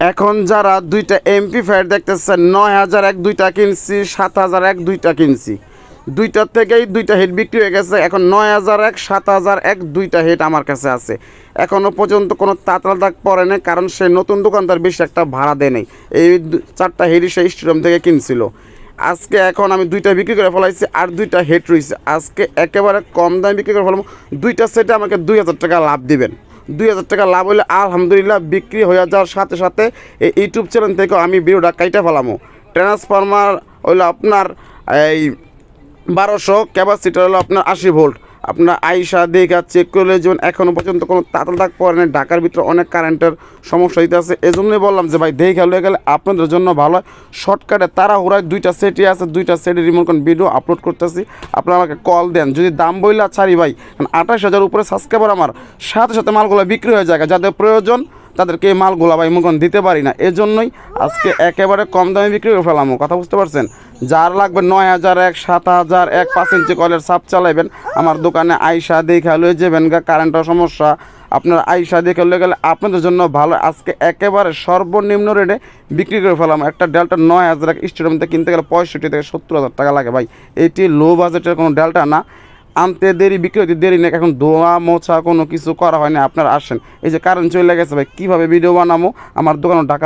এখন যারা দুইটা এমপি ফ্যাট দেখতেছেন, নয় হাজার এক দুইটা কিনছি, সাত হাজার এক দুইটা কিনছি। দুইটার থেকেই দুইটা হেড বিক্রি হয়ে গেছে, এখন নয় হাজার এক, সাত হাজার এক দুইটা হেড আমার কাছে আছে। এখনও পর্যন্ত কোনো তাতলা দাগ পড়ে নাই, কারণ সে নতুন দোকানদার বেশি একটা ভাড়া দেয় নেই। এই চারটা হেডই সে স্টেডিয়াম থেকে কিনছিল। আজকে এখন আমি দুইটা বিক্রি করে ফেলাইছি, আর দুইটা হেড রয়েছে আজকে একেবারে কম দামে বিক্রি করে ফেলাম দুইটা সেটে আমাকে দুই হাজার টাকা লাভ দিবেন। দুই হাজার টাকা লাভ হইলে আলহামদুলিল্লাহ বিক্রি হয়ে যাওয়ার সাথে সাথে এই ইউটিউব চ্যানেল থেকে আমি ভিডিওটা কাইটা ফেলামো। ট্রান্সফরমার হইল আপনার এই বারোশো ক্যাপাসিটি হলো আপনার আশি ভোল্ট আপনার আইসা দেখা চেক করলে যেমন এখনও পর্যন্ত কোনো তাতাল দাগ পড়ে না ঢাকার ভিতরে অনেক কারেন্টের সমস্যা হইতে আছে। এই জন্যই বললাম যে ভাই, দেখে হলে গেলে আপনাদের জন্য ভালো হয়। শর্টকাটে তারা হুড়ায় দুইটা সেটই আছে, দুইটা সেটের রিমোট কোন ভিডিও আপলোড করতেছি। আপনারা আমাকে কল দেন। যদি দাম বইলা ছাড়ি ভাই, কারণ আঠাশ হাজার উপরে সাবস্ক্রাইবার আমার, সাথে সাথে মালগুলো বিক্রি হয়ে যায়। যাদের প্রয়োজন, তাদেরকে এই মালগুলো ভাই মুখন দিতে পারি না। এজন্যই আজকে একেবারে কম দামে বিক্রি করে ফেলামো, কথা বুঝতে পারছেন? যার লাগবে নয় হাজার এক, সাত হাজার এক, পাঁচ ইঞ্চি কলের সাপ চালাইবেন। আমার দোকানে আইসা দেখা লয়ে যাবেন গা কারেন্টের সমস্যা। আপনার আইসা দেখে লয়ে গেলে আপনাদের জন্য ভালো। আজকে একেবারে সর্বনিম্ন রেটে বিক্রি করে ফেলাম। একটা ডেল্টা নয় হাজার এক স্টেডিয়াম থেকে কিনতে গেলে পঁয়ষট্টি থেকে সত্তর হাজার টাকা লাগে ভাই। এটি লো বাজেটের কোনো ডেল্টা না। আনতে দেরি, বিক্রি হতে দেরি নেই। এখন ধোয়া মোছা কোনো কিছু করা হয় না। আপনারা আসেন। এই যে কারেন্ট চলে গেছে ভাই, কীভাবে ভিডিও বানাবো? আমার দোকানে ঢাকা